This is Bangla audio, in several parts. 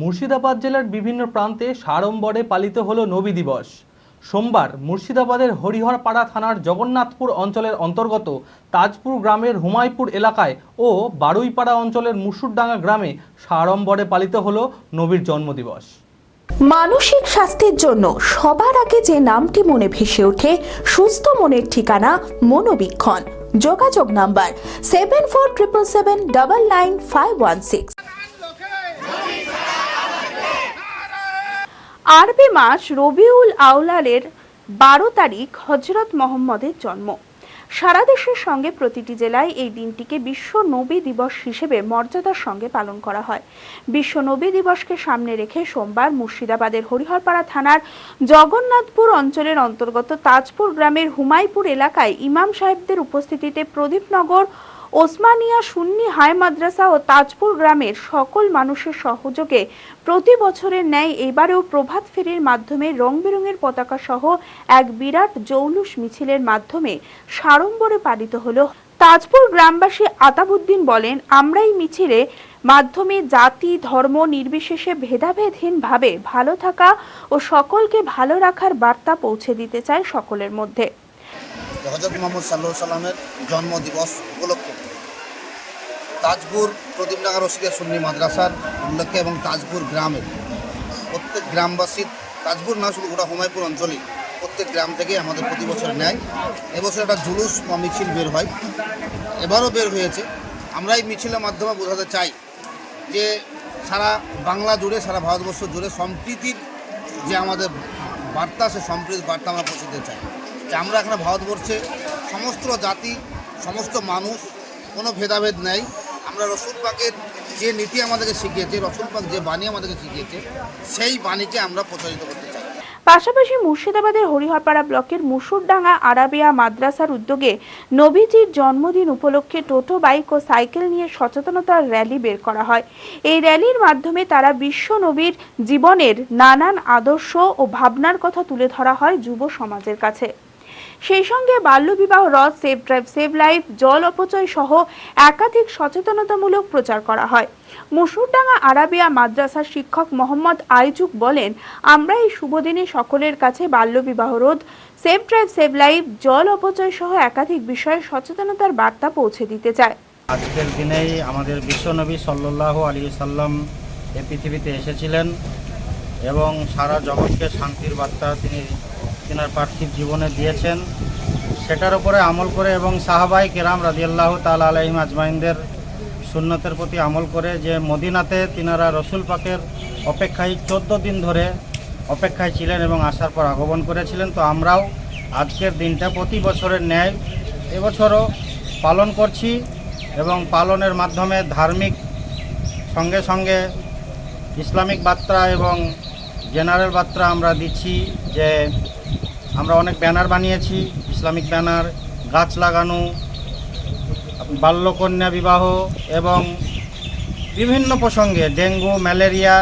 মুর্শিদাবাদ জেলার বিভিন্ন প্রান্তে সাড়ম্বরে পালিত হল নবী দিবস। সোমবার মুর্শিদাবাদের হরিহরপাড়া থানার জগন্নাথপুর অঞ্চলের অন্তর্গত তাজপুর গ্রামের হুমায়পুর এলাকায় ও বারুইপাড়া অঞ্চলের মুসুরডাঙ্গা গ্রামে সাড়ম্বরে পালিত হল নবীর জন্মদিবস। মানসিক স্বাস্থ্যের জন্য সবার আগে যে নামটি মনে ভেসে ওঠে, সুস্থ মনের ঠিকানা মনোবীক্ষণ। যোগাযোগ number seven four triple seven double nine five one six আরবি মাস রবিউল আউলালের বারো তারিখ হজরত মোহাম্মদের জন্ম। সারা দেশের সঙ্গে প্রতিটি জেলায় এই দিনটিকে বিশ্ব নবী দিবস হিসেবে মর্যাদার সঙ্গে পালন করা হয়। বিশ্ব নবী দিবসকে সামনে রেখে সোমবার মুর্শিদাবাদের হরিহরপাড়া থানার জগন্নাথপুর অঞ্চলের অন্তর্গত তাজপুর গ্রামের হুমায়পুর এলাকায় ইমাম সাহেবদের উপস্থিতিতে প্রদীপনগর ওসমানিয়া সুন্নি হাই মাদ্রাসা ও তাজপুর গ্রামের সকল মানুষের সহযোগে প্রতি বছরের ন্যায় এবারেও প্রভাত ফেরির মাধ্যমে রং বেরঙের পতাকা সহ এক বিরাট জৌলুস মিছিলের মাধ্যমে সাড়ম্বরে পালিত হলো। তাজপুর গ্রামবাসী আতাবুদ্দিন বলেন, আমরা এই মিছিলে মাধ্যমে জাতি, ধর্ম নির্বিশেষে ভেদাভেদহীনভাবে ভালো থাকা ও সকলকে ভালো রাখার বার্তা পৌঁছে দিতে চাই সকলের মধ্যে। হজরত মোহাম্মদ সাল্লাহ সাল্লামের জন্মদিবস উপলক্ষে তাজপুর প্রদীপনগর রশিদের সুন্নি মাদ্রাসার উল্লেখ্যে এবং তাজপুর গ্রামের প্রত্যেক গ্রামবাসীর, তাজপুর না শুধু, গোটা হুমায়পুর অঞ্চলেই প্রত্যেক গ্রাম থেকে আমাদের প্রতি বছর নেয়। এবছর একটা জুলুস বা মিছিল বের হয়। এবারও বের হয়েছে। আমরা এই মিছিলের মাধ্যমে বোঝাতে চাই যে সারা বাংলা জুড়ে, সারা ভারতবর্ষ জুড়ে সম্প্রীতির যে আমাদের বার্তা, সে সম্প্রীতির বার্তা আমরা পৌঁছে দিতে চাই। যে আমরা এখানে ভারতবর্ষে সমস্ত জাতি, সমস্ত মানুষ, কোনো ভেদাভেদ নেই। আমরা রসুল পাকের যে নীতি আমাদেরকে শিখিয়েছে রসুল পাক যে বাণী আমাদেরকে শিখিয়েছে, সেই বাণীকে আমরা প্রচারিত করতে চাই। পাশাপাশি মুর্শিদাবাদের হরিহরপাড়া ব্লকের মুসুরডাঙ্গা আরাবিয়া মাদ্রাসার উদ্যোগে নবীজির জন্মদিন উপলক্ষে টোটো, বাইক ও সাইকেল নিয়ে সচেতনতার র্যালি বের করা হয়। এই র্যালির মাধ্যমে তারা বিশ্ব নবীর জীবনের নানান আদর্শ ও ভাবনার কথা তুলে ধরা হয় যুব সমাজের কাছে। সেই সঙ্গে বাল্যবিবাহ রদ সেভ ড্রাইভ সেভ লাইফ জল অপচয় সহ একাধিক সচেতনতামূলক প্রচার করা হয়। মুসুরডাঙ্গা আরাবিয়া মাদ্রাসার শিক্ষক মোহাম্মদ আইজুক বলেন, আমরা এই শুভ দিনে সকলের কাছে বাল্যবিবাহ, রোধ সেভ ড্রাইভ সেভ লাইফ জল অপচয় সহ একাধিক বিষয়ে সচেতনতার বার্তা পৌঁছে দিতে চায়। আজকের দিনেই আমাদের বিশ্বনবী সাল্লাহ আলী সাল্লাম এ পৃথিবীতে এসেছিলেন এবং সারা জগৎকে শান্তির বার্তা তিনি তিনার পার্থিব জীবনে দিয়েছেন। সেটার উপরে আমল করে এবং সাহাবাই কেরাম রাজিয়াল্লাহ তাল আলহিম আজমাইনদের সুন্নতের প্রতি আমল করে যে মদিনাতে তিনারা রসুল পাকের অপেক্ষায় চোদ্দ দিন ধরে অপেক্ষায় ছিলেন এবং আসার পর আগমন করেছিলেন। তো আমরাও আজকের দিনটা প্রতি বছরের ন্যায় এবছরও পালন করছি এবং পালনের মাধ্যমে ধার্মিক সঙ্গে সঙ্গে ইসলামিক বার্তা এবং জেনারেল বার্তা আমরা দিচ্ছি যে আমরা অনেক ব্যানার বানিয়েছি, ইসলামিক ব্যানার, গাছ লাগানো, বাল্যকন্যা বিবাহ এবং বিভিন্ন প্রসঙ্গে ডেঙ্গু, ম্যালেরিয়া,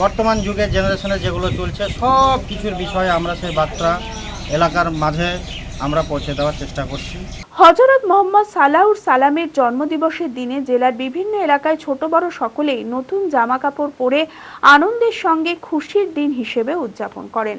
বর্তমান যুগে জেনারেশনে যেগুলো চলছে, সব কিছুর বিষয়ে আমরা সেই বার্তা এলাকার মাঝে আমরা পৌঁছে দেওয়ার চেষ্টা করছি। হজরত মোহাম্মদ সালাউর সালামের জন্মদিবসের দিনে জেলার বিভিন্ন এলাকায় ছোট বড় সকলেই নতুন জামা কাপড় পরে আনন্দের সঙ্গে খুশির দিন হিসেবে উদযাপন করেন।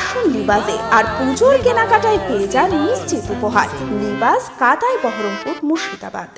আসুন লিবাজে আর পুজোর কেনাকাটায় পেয়ে যান নিশ্চিত উপহার। লিবাস কাদায় বহরমপুর মুর্শিদাবাদ।